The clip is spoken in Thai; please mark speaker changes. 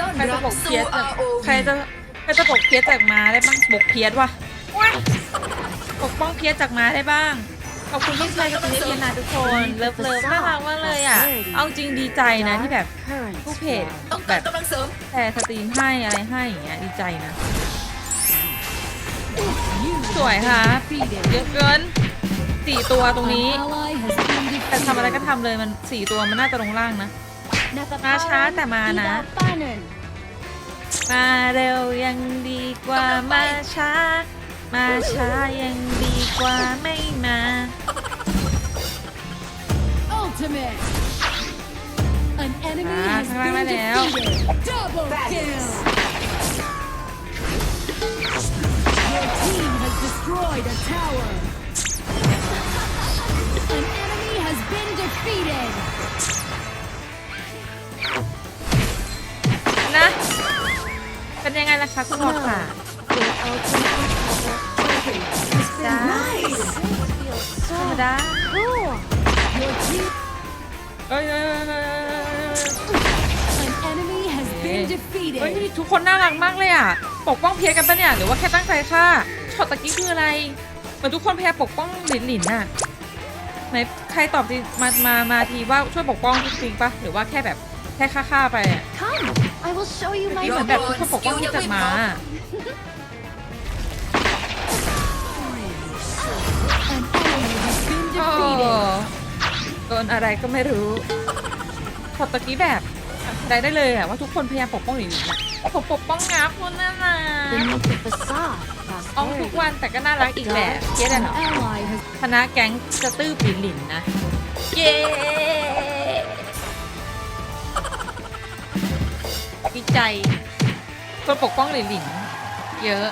Speaker 1: ต้อน
Speaker 2: ใครจะ
Speaker 1: รับ
Speaker 2: ปกเพี
Speaker 1: สู่
Speaker 2: ยสจาก
Speaker 1: ROV
Speaker 2: ใครจะใครจะปกเพียสจากม้าได้บ้างปกเพียสวะปกป้องเพียสจากม้าได้บ้าง ขอบคุณที่ช่วยกับพี่เพียสนะทุกคนเลิฟเลิฟน่ารักมากเลยอะ เอาจริงดีใจนะที่แบบ
Speaker 3: Current
Speaker 2: ผู้เพจ
Speaker 1: ต้อง
Speaker 2: แบ
Speaker 1: การ
Speaker 2: บ
Speaker 1: กำลังเสริม
Speaker 2: แชร์สตรีมให้อะไรให้อย่างเงี้ยดีใจนะ สวยค่ะเยอะเกินสี่ตัวตรงนี้แต่ทำอะไรก็ทำเลยมันสี่ตัวมันน่าจะลงล่างนะ มาช้าแต่มานะ มาเร็วยังดีกว่ามาช้า มาช้ายังดีกว่าไม่มา
Speaker 3: Ultimate. An enemy
Speaker 2: Ah,
Speaker 3: has been
Speaker 2: ได้แล้ว
Speaker 3: defeated. Double kill. Your team has destroyed a tower.
Speaker 2: เป็นยังไงล่ะคะคุณหมอค่ะจ้าธรรมดา
Speaker 3: Your team.
Speaker 2: เอ้ยเอ้ยเอ้ยเอ้ยเอ้ย
Speaker 3: An enemy has been
Speaker 2: เฮ้ย
Speaker 3: defeated.
Speaker 2: ทุกคนน่ารักมากเลยอะ ปกป้องเพียกันปะเนี่ย หรือว่าแค่ตั้งใจฆ่าช็อตตะกี้คืออะไร เหมือนทุกคนพยายามปกป้องหลินหลินน่ะไหนใครตอบดีมา มา มาทีว่าช่วยปกป้องจริงๆปะหรือว่าแค่แบบ แค่ฆ่าๆไปอะ
Speaker 4: Come, I will show you
Speaker 2: นี่
Speaker 4: my
Speaker 2: เหมือนแบบทุกคนปกป้องที่จากมาอะ
Speaker 3: An enemy has been
Speaker 2: โอ้
Speaker 3: defeated.
Speaker 2: โดนอะไรก็ไม่รู้ช็อตตะกี้แบบได้ได้เลยอะว่าทุกคนพยายามปกป้องหลินหลินอะผมปกป้องงับคนน่ารัก
Speaker 4: beneath the facade.
Speaker 2: อ้องทุก
Speaker 4: Prosperity.
Speaker 2: วันแต่ก็น่ารักอีกแหละเจ๊ด
Speaker 3: An
Speaker 2: เนาะ
Speaker 3: ally has
Speaker 2: คณะแก๊งจะตื้อปีหลินนะ เย้ ดีใจคนปกป้องหลินหลินเยอะ